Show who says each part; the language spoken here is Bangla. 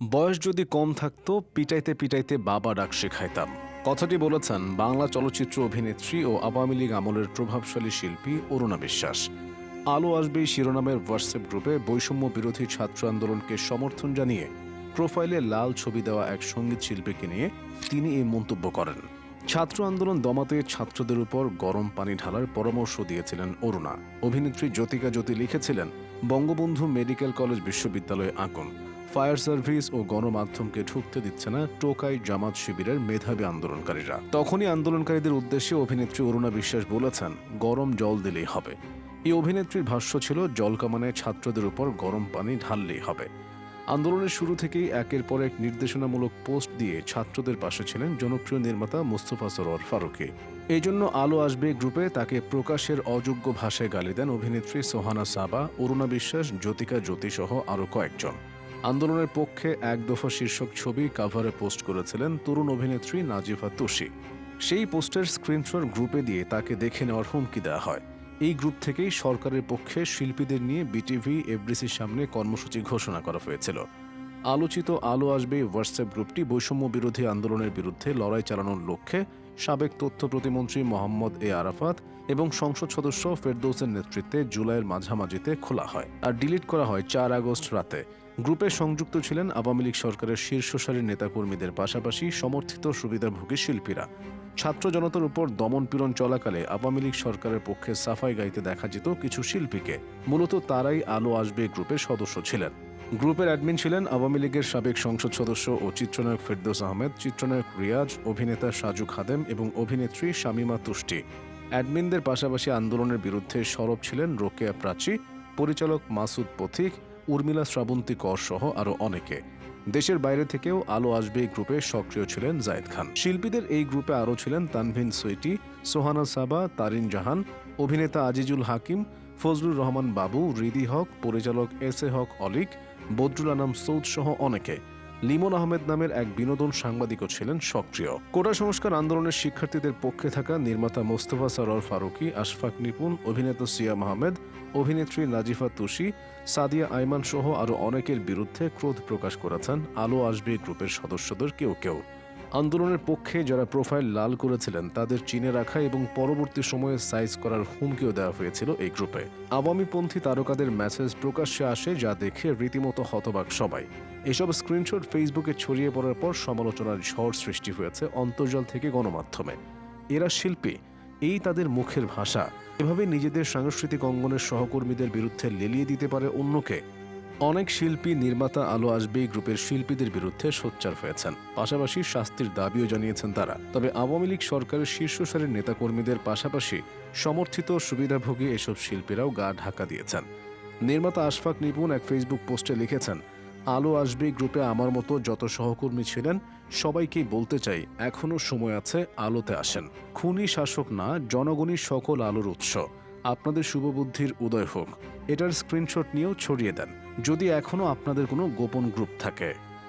Speaker 1: বয়স যদি কম থাকতো, পিটাইতে পিটাইতে বাবা ডাক শেখাইতাম। কথাটি বলেছেন বাংলা চলচ্চিত্র অভিনেত্রী ও আওয়ামী লীগ আমলের প্রভাবশালী শিল্পী অরুণা বিশ্বাস। আলো আসবে শিরোনামের হোয়াটসঅ্যাপ গ্রুপে বৈষম্য বিরোধী ছাত্র আন্দোলনকে সমর্থন জানিয়ে প্রোফাইলে লাল ছবি দেওয়া এক সংগীত শিল্পীকে নিয়ে তিনি এই মন্তব্য করেন। ছাত্র আন্দোলন দমাতে ছাত্রদের উপর গরম পানি ঢালার পরামর্শ দিয়েছিলেন অরুণা। অভিনেত্রী জ্যোতিকা জ্যোতি লিখেছিলেন, বঙ্গবন্ধু মেডিকেল কলেজ বিশ্ববিদ্যালয়ে আগুন। ফায়ার সার্ভিস ও গণমাধ্যমকে ঢুকতে দিচ্ছে না টোকাই জামাত শিবিরের মেধাবী আন্দোলনকারীরা। তখনই আন্দোলনকারীদের উদ্দেশ্যে অভিনেত্রী অরুণা বিশ্বাস বলেছেন, গরম জল দিলেই হবে। এই অভিনেত্রীর ভাষ্য ছিল জলকামানে ছাত্রদের উপর গরম পানি ঢাললেই হবে। আন্দোলনের শুরু থেকেই একের পর এক নির্দেশনামূলক পোস্ট দিয়ে ছাত্রদের পাশে ছিলেন জনপ্রিয় নির্মাতা মুস্তফা সরোয়ার ফারুকি। এই জন্য আলো আসবে গ্রুপে, তাকে প্রকাশের অযোগ্য ভাষায় গালি দেন অভিনেত্রী সোহানা সাবা, অরুণা বিশ্বাস, জ্যোতিকা জ্যোতি সহ আরও কয়েকজন। আন্দোলনের পক্ষে এক দফা শীর্ষক ছবি কাভারে পোস্ট করেছিলেন তরুণ অভিনেত্রী নাজিফা তুষি সেই পোস্টের স্ক্রিনশট গ্রুপে দিয়ে তাকে দেখে নেওয়ার হুমকি দেওয়া হয়। এই গ্রুপ থেকেই সরকারের পক্ষে শিল্পীদের নিয়ে বিটিভি এফডিসির সামনে কর্মসূচি ঘোষণা করা হয়েছিল। আলোচিত আলো আসবে হোয়াটসঅ্যাপ গ্রুপটি বৈষম্য বিরোধী আন্দোলনের বিরুদ্ধে লড়াই চালানোর লক্ষ্যে সাবেক তথ্য প্রতিমন্ত্রী মোহাম্মদ এ আরাফাত এবং সংসদ সদস্য ফেরদৌসের নেতৃত্বে জুলাইয়ের মাঝামাঝিতে খোলা হয়। আর ডিলিট করা হয় চার আগস্ট রাতে। গ্রুপে সংযুক্ত ছিলেন আওয়ামী লীগ সরকারের শীর্ষ সারির নেতাকর্মীদের পাশাপাশি সমর্থিত সুবিধাভোগী শিল্পীরা। ছাত্র জনতার উপর দমনপীড়ন চলাকালে আওয়ামী লীগ সরকারের পক্ষে সাফাই গাইতে দেখা যেত কিছু শিল্পীকে। মূলত তারাই আলো আসবে গ্রুপের সদস্য ছিলেন। গ্রুপের অ্যাডমিন ছিলেন আওয়ামী লীগের সাবেক সংসদ সদস্য ও চিত্রনায়ক ফেরদৌস আহমেদ, চিত্রনায়ক রিয়াজ, অভিনেতা সাজু খাদেম এবং অভিনেত্রী শামিমা তুষ্টি। অ্যাডমিনদের পাশাপাশি আন্দোলনের বিরুদ্ধে সরব ছিলেন রোকেয়া প্রাচী, পরিচালক মাসুদ পথিক উর্মিলা শ্রাবন্তী কর সহ আরও অনেকে। দেশের বাইরে থেকেও আলো আসবে এই গ্রুপে সক্রিয় ছিলেন জায়েদ খান। শিল্পীদের এই গ্রুপে আরও ছিলেন তানভিন সৈটি, সোহানা সাবা, তারিন জাহান, অভিনেতা আজিজুল হাকিম, ফজলুর রহমান বাবু, রিদি হক, পরিচালক এস এ হক অলিক, বদরুল আনাম সৌদ সহ অনেকে। লিমন আহমেদ নামের এক বিনোদন সাংবাদিকও ছিলেন সক্রিয়। কোটা সংস্কার আন্দোলনের শিক্ষার্থীদের পক্ষে থাকা নির্মাতা মোস্তফা সরোয়ার ফারুকি, আশফাক নিপুন অভিনেতা সিয়া মাহমেদ, অভিনেত্রী নাজিফা তুষি সাদিয়া আইমান সহ আরও অনেকের বিরুদ্ধে ক্রোধ প্রকাশ করেছেন। আলো আসবে গ্রুপের সদস্যদের কেউ কেউ। আন্দোলনের পক্ষে যারা প্রোফাইল লাল করেছিলেন, তাদের চিনে রাখা এবং পরবর্তী সময়ে সাইজ করার হুমকিও দেওয়া হয়েছিল এই গ্রুপে। আওয়ামীপন্থী তারকাদের মেসেজ প্রকাশ্যে আসে যা দেখে রীতিমতো হতবাক সবাই। এসব স্ক্রিনশট ফেসবুকে ছড়িয়ে পড়ার পর সমালোচনার ঝড় সৃষ্টি হয়েছে অন্তর্জাল থেকে গণমাধ্যমে। এরা শিল্পী, এই তাদের মুখের ভাষা। এভাবে নিজেদের সাংস্কৃতিক অঙ্গনের সহকর্মীদের বিরুদ্ধে লেলিয়ে দিতে পারে অন্যকে। অনেক শিল্পী নির্মাতা আলো আসবে গ্রুপের শিল্পীদের বিরুদ্ধে সোচ্চার হয়েছেন। পাশাপাশি শাস্তির দাবিও জানিয়েছেন তারা। তবে আওয়ামী লীগ সরকারের শীর্ষ সারির নেতাকর্মীদের পাশাপাশি সমর্থিত সুবিধাভোগী এসব শিল্পীরাও গা ঢাকা দিয়েছেন। নির্মাতা আশফাক নিপুণ এক ফেসবুক পোস্টে লিখেছেন, আলো আসবে গ্রুপে আমার মতো যত সহকর্মী ছিলেন, সবাইকেই বলতে চাই এখনও সময় আছে আলোতে আসেন। খুনি শাসক না, জনগণই সকল আলোর উৎস। আপনাদের শুভবুদ্ধির উদয় হোক। এটার স্ক্রিনশট নিয়েও ছড়িয়ে দেন, যদি এখনও আপনাদের কোনো গোপন গ্রুপ থাকে।